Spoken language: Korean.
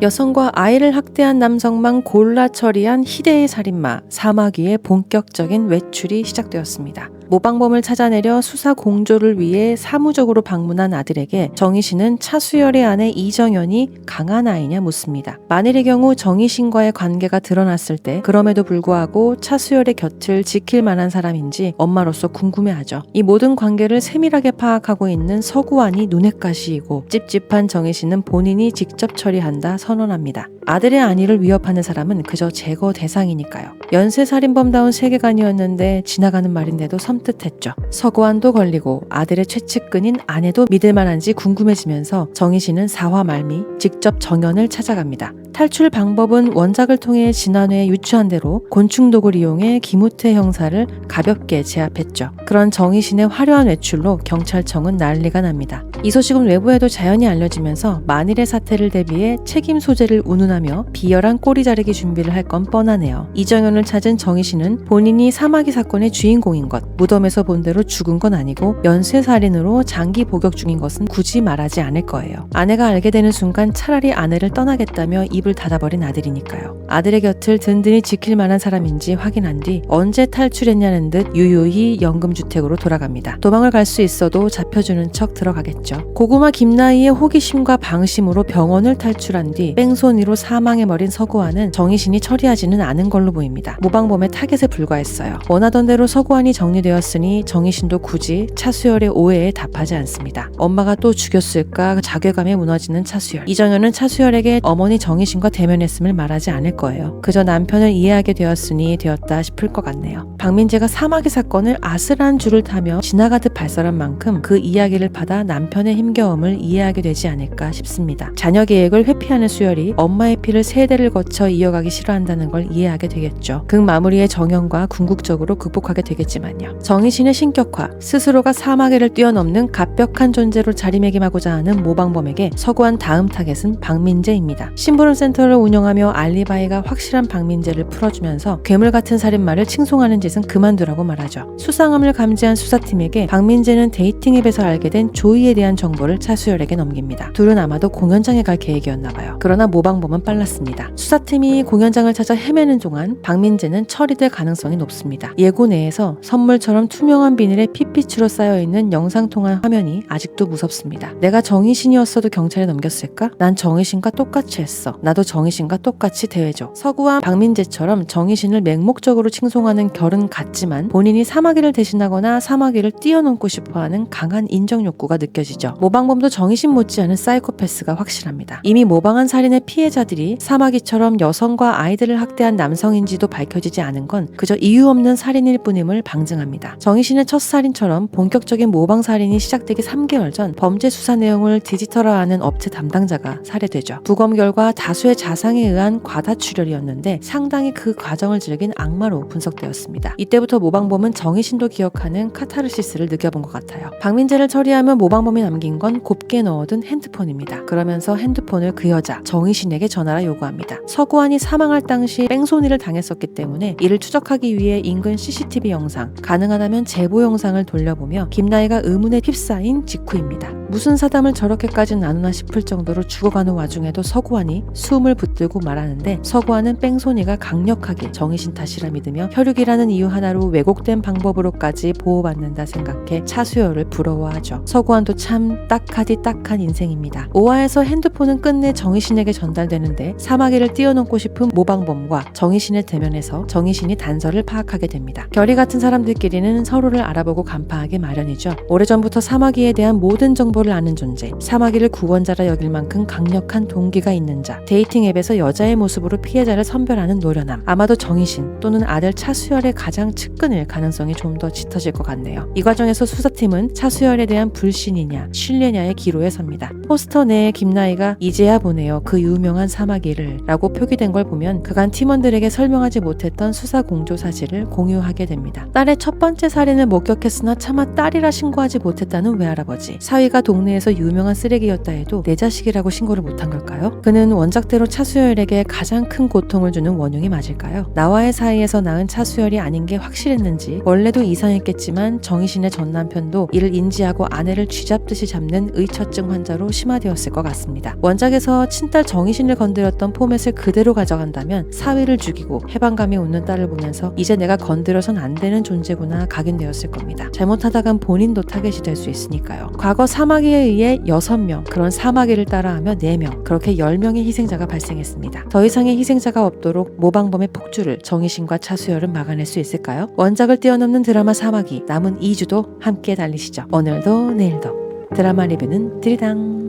여성과 아이를 학대한 남성만 골라 처리한 희대의 살인마 사마귀의 본격적인 외출이 시작되었습니다. 모방범을 찾아내려 수사 공조를 위해 사무적으로 방문한 아들에게 정희 씨는 차수열의 아내 이정현이 강한 아이냐 묻습니다. 만일의 경우 정희 씨과의 관계가 드러났을 때 그럼에도 불구하고 차수열의 곁을 지킬 만한 사람인지 엄마로서 궁금해하죠. 이 모든 관계를 세밀하게 파악하고 있는 서구환이 눈에 가시이고 찝찝한 정희 씨는 본인이 직접 처리한다 선언합니다. 아들의 안위를 위협하는 사람은 그저 제거 대상이니까요. 연쇄살인범다운 세계관이었는데 지나가는 말인데도 섬 뜩했죠. 서구환도 걸리고 아들의 최측근인 아내도 믿을 만한지 궁금해지면서 정희 씨는 사화 말미 직접 정연을 찾아갑니다. 탈출 방법은 원작을 통해 지난해 유추한 대로 곤충독을 이용해 김우태 형사를 가볍게 제압했죠. 그런 정희신의 화려한 외출로 경찰청은 난리가 납니다. 이 소식은 외부에도 자연히 알려지면서 만일의 사태를 대비해 책임 소재를 운운하며 비열한 꼬리 자르기 준비를 할 건 뻔하네요. 이정현을 찾은 정희신은 본인이 사마귀 사건의 주인공인 것, 무덤에서 본 대로 죽은 건 아니고 연쇄살인으로 장기 복역 중인 것은 굳이 말하지 않을 거예요. 아내가 알게 되는 순간 차라리 아내를 떠나겠다며 입을 닫아버린 아들이니까요. 아들의 곁을 든든히 지킬 만한 사람인지 확인한 뒤 언제 탈출했냐는 듯 유유히 연금주택으로 돌아갑니다. 도망을 갈 수 있어도 잡혀주는 척 들어가겠죠. 고구마 김나희의 호기심과 방심으로 병원을 탈출한 뒤 뺑소니로 사망해버린 서구환은 정희신이 처리하지는 않은 걸로 보입니다. 모방범의 타겟에 불과했어요. 원하던 대로 서구환이 정리되었으니 정희신도 굳이 차수열의 오해에 답하지 않습니다. 엄마가 또 죽였을까 자괴감에 무너지는 차수열. 이정현은 차수열에게 어머니 정희신과 대면했음을 말하지 않을 거예요. 그저 남편을 이해하게 되었으니 되었다 싶을 것 같네요. 박민재가 사마귀 사건을 아슬한 줄을 타며 지나가듯 발설한 만큼 그 이야기를 받아 남편의 힘겨움을 이해하게 되지 않을까 싶습니다. 자녀 계획을 회피하는 수열이 엄마의 피를 세대를 거쳐 이어가기 싫어한다는 걸 이해하게 되겠죠. 극 마무리에 정형과 궁극적으로 극복하게 되겠지만요. 정희신의 신격화, 스스로가 사마귀를 뛰어넘는 갑벽한 존재로 자리매김하고자 하는 모방범에게 서구한 다음 타겟은 박민재입니다. 심부름 센터를 운영하며 알리바이 가 확실한 박민재를 풀어주면서 괴물 같은 살인마를 칭송하는 짓은 그만두라고 말하죠. 수상함을 감지한 수사팀에게 박민재는 데이팅 앱에서 알게 된 조이에 대한 정보를 차수열에게 넘깁니다. 둘은 아마도 공연장에 갈 계획이었나 봐요. 그러나 모방범은 빨랐습니다. 수사팀이 공연장을 찾아 헤매는 동안 박민재는 처리될 가능성이 높습니다. 예고 내에서 선물처럼 투명한 비닐에 핏빛으로 쌓여있는 영상통화 화면이 아직도 무섭습니다. 내가 정희신이었어도 경찰에 넘겼을까? 난 정희신과 똑같이 했어. 나도 정희신과 똑같이 대회 죠. 서구와 박민재처럼 정희신을 맹목적으로 칭송하는 결은 같지만 본인이 사마귀를 대신하거나 사마귀를 뛰어넘고 싶어하는 강한 인정 욕구가 느껴지죠. 모방범도 정희신 못지않은 사이코패스가 확실합니다. 이미 모방한 살인의 피해자들이 사마귀처럼 여성과 아이들을 학대한 남성인지도 밝혀지지 않은 건 그저 이유 없는 살인일 뿐임을 방증합니다. 정희신의 첫 살인처럼 본격적인 모방 살인이 시작되기 3개월 전 범죄 수사 내용을 디지털화하는 업체 담당자가 살해되죠. 부검 결과 다수의 자상에 의한 과다 출혈이었는데 상당히 그 과정을 즐긴 악마로 분석되었습니다. 이때부터 모방범은 정희신도 기억하는 카타르시스를 느껴본 것 같아요. 박민재를 처리하며 모방범이 남긴 건 곱게 넣어둔 핸드폰입니다. 그러면서 핸드폰을 그 여자 정희신에게 전하라 요구합니다. 서구환이 사망할 당시 뺑소니를 당했었기 때문에 이를 추적하기 위해 인근 CCTV 영상, 가능하다면 제보 영상을 돌려보며 김나희가 의문에 휩싸인 직후입니다. 무슨 사담을 저렇게까지 나누나 싶을 정도로 죽어가는 와중에도 서구환이 숨을 붙들고 말하는데 서구환은 뺑소니가 강력하게 정희신 탓이라 믿으며 혈육이라는 이유 하나로 왜곡된 방법으로까지 보호받는다 생각해 차수열을 부러워하죠. 서구환도 참 딱하디 딱한 인생입니다. 오화에서 핸드폰은 끝내 정희신에게 전달되는데 사마귀를 뛰어넘고 싶은 모방범과 정희신을 대면해서 정희신이 단서를 파악하게 됩니다. 결이 같은 사람들끼리는 서로를 알아보고 간파하기 마련이죠. 오래전부터 사마귀에 대한 모든 정보 를 아는 존재, 사마귀를 구원자라 여길 만큼 강력한 동기가 있는 자, 데이팅 앱에서 여자의 모습으로 피해자를 선별하는 노련함, 아마도 정희신 또는 아들 차수열의 가장 측근일 가능성이 좀 더 짙어질 것 같네요. 이 과정에서 수사팀은 차수열에 대한 불신이냐, 신뢰냐의 기로에 섭니다. 포스터 내에 김나희가 이제야 보네요. 그 유명한 사마귀를 라고 표기된 걸 보면 그간 팀원들에게 설명하지 못했던 수사 공조 사실을 공유하게 됩니다. 딸의 첫 번째 살인을 목격했으나 차마 딸이라 신고하지 못했다는 외할아버지. 사위가 동네에서 유명한 쓰레기였다 해도 내 자식이라고 신고를 못한 걸까요? 그는 원작대로 차수열에게 가장 큰 고통을 주는 원흉이 맞을까요? 나와의 사이에서 낳은 차수열이 아닌 게 확실했는지 원래도 이상했겠지만 정희신의 전 남편도 이를 인지하고 아내를 쥐잡듯이 잡는 의처증 환자로 심화되었을 것 같습니다. 원작에서 친딸 정희신을 건드렸던 포맷을 그대로 가져간다면 사위를 죽이고 해방감이 웃는 딸을 보면서 이제 내가 건드려선 안 되는 존재구나 각인되었을 겁니다. 잘못하다간 본인도 타겟이 될 수 있으니까요. 과거 사마귀에 의해 6명, 그런 사마귀를 따라하며 4명, 그렇게 10명의 희생자가 발생했습니다. 더 이상의 희생자가 없도록 모방범의 폭주를 정희신과 차수열은 막아낼 수 있을까요? 원작을 뛰어넘는 드라마 사마귀 남은 2주도 함께 달리시죠. 오늘도 내일도 드라마 리뷰는 드리당